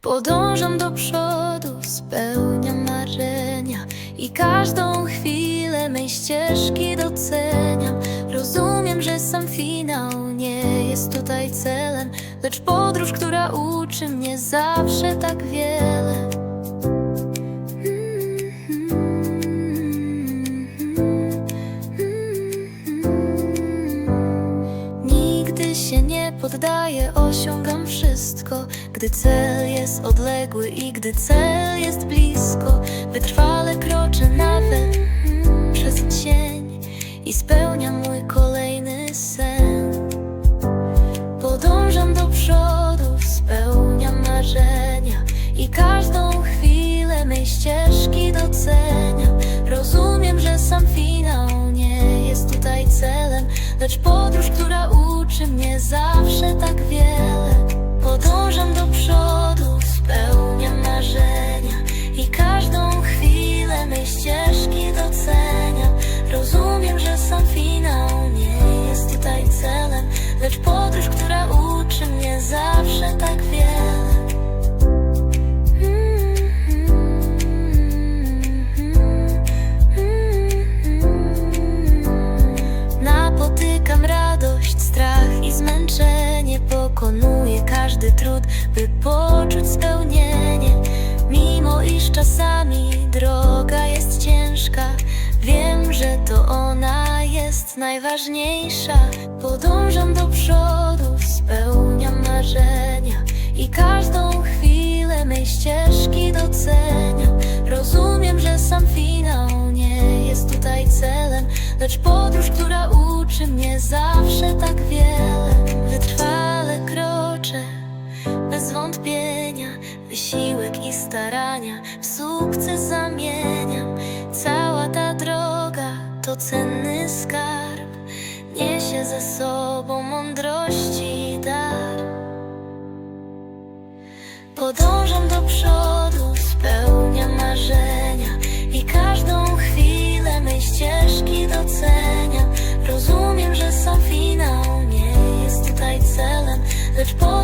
Podążam do przodu, spełniam marzenia i każdą chwilę mej ścieżki doceniam. Rozumiem, że sam finał nie jest tutaj celem, lecz podróż, która uczy mnie zawsze tak wiele. Się nie poddaję, osiągam wszystko. Gdy cel jest odległy i gdy cel jest blisko Wytrwale kroczę nawet przez cień I spełniam mój kolejny sen. Podążam do przodu, spełniam marzenia I każdą chwilę mej ścieżki doceniam. Rozumiem, że sam finał nie jest tutaj celem Lecz podróż, która uczy mnie zawsze tak wiele Czasami droga jest ciężka. Wiem, że to ona jest najważniejsza. Podążam do przodu, spełniam marzenia I każdą chwilę mej ścieżki doceniam. Rozumiem, że sam finał nie jest tutaj celem Lecz podróż, która uczy mnie zawsze tak wiele. Wytrwale Wysiłek i starania w sukces zamieniam. Cała ta droga to cenny skarb. Niesie ze sobą mądrości dar. Podążam do przodu, spełniam marzenia I każdą chwilę mej ścieżki doceniam. Rozumiem, że sam finał nie jest tutaj celem Lecz podróż,